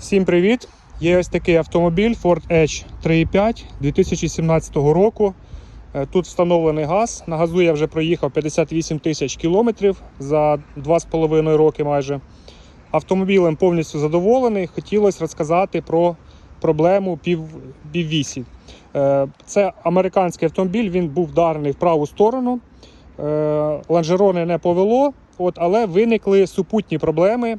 Всім привіт! Є ось такий автомобіль Ford Edge 3.5 2017 року. Е, Тут встановлений газ. На газу я вже проїхав 58 тисяч кілометрів за 2,5 роки майже. Автомобілем повністю задоволений. Хотілося розказати про проблему пів, піввісі. Е, Це американський автомобіль, він був вдарений в праву сторону. Е, Лонжерони не повело, от, але виникли супутні проблеми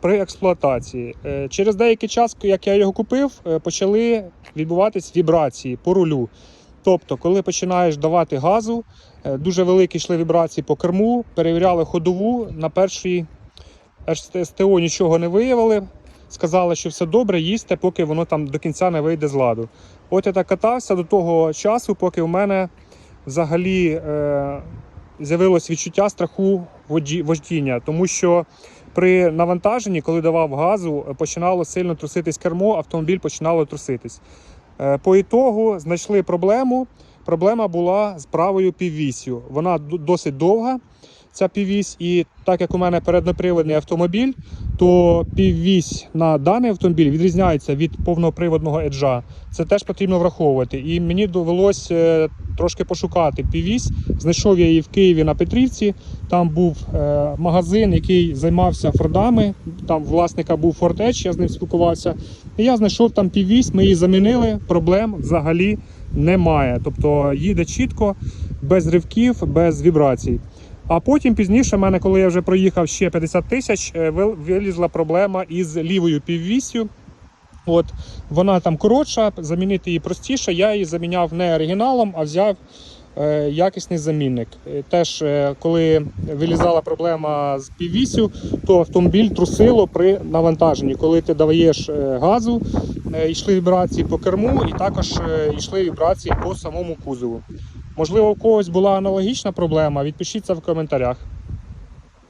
при експлуатації. Е, Через деякий час, як я його купив, е, почали відбуватись вібрації по рулю. Тобто, коли починаєш давати газу, е, дуже великі йшли вібрації по керму, перевіряли ходову. На першій СТО нічого не виявили. Сказали, що все добре, їсте, поки воно там до кінця не вийде з ладу. От я так катався до того часу, поки в мене взагалі з'явилось відчуття страху вождіння, тому що при навантаженні, коли давав газу, е, починало сильно труситись кермо, автомобіль починало труситись. Е, По ітогу знайшли проблему. Проблема була з правою піввісю. Вона досить довга, ця піввісь, і так як у мене переднеприводний автомобіль, то піввісь на даний автомобіль відрізняється від повноприводного еджа. Це теж потрібно враховувати. І мені довелось е, трошки пошукати піввісь. Знайшов я її в Києві на Петрівці. Там був е, магазин, який займався фордами. Там власника був Edge, я з ним спілкувався. І я знайшов там піввісь, ми її замінили. Проблем взагалі немає. Тобто їде чітко, без ривків, без вібрацій. А потім пізніше, в мене, коли я вже проїхав ще 50 тисяч, е, вилізла проблема із лівою піввіссю. От вона там коротша, замінити її простіше. Я її заміняв не оригіналом, а взяв е, якісний замінник. Е, Теж, е, коли вилізала проблема з піввісю, то автомобіль трусило при навантаженні. Коли ти даєш е, газу, е, йшли вібрації по керму, і також йшли вібрації по самому кузову. Можливо, у когось була аналогічна проблема. Відпишіться в коментарях.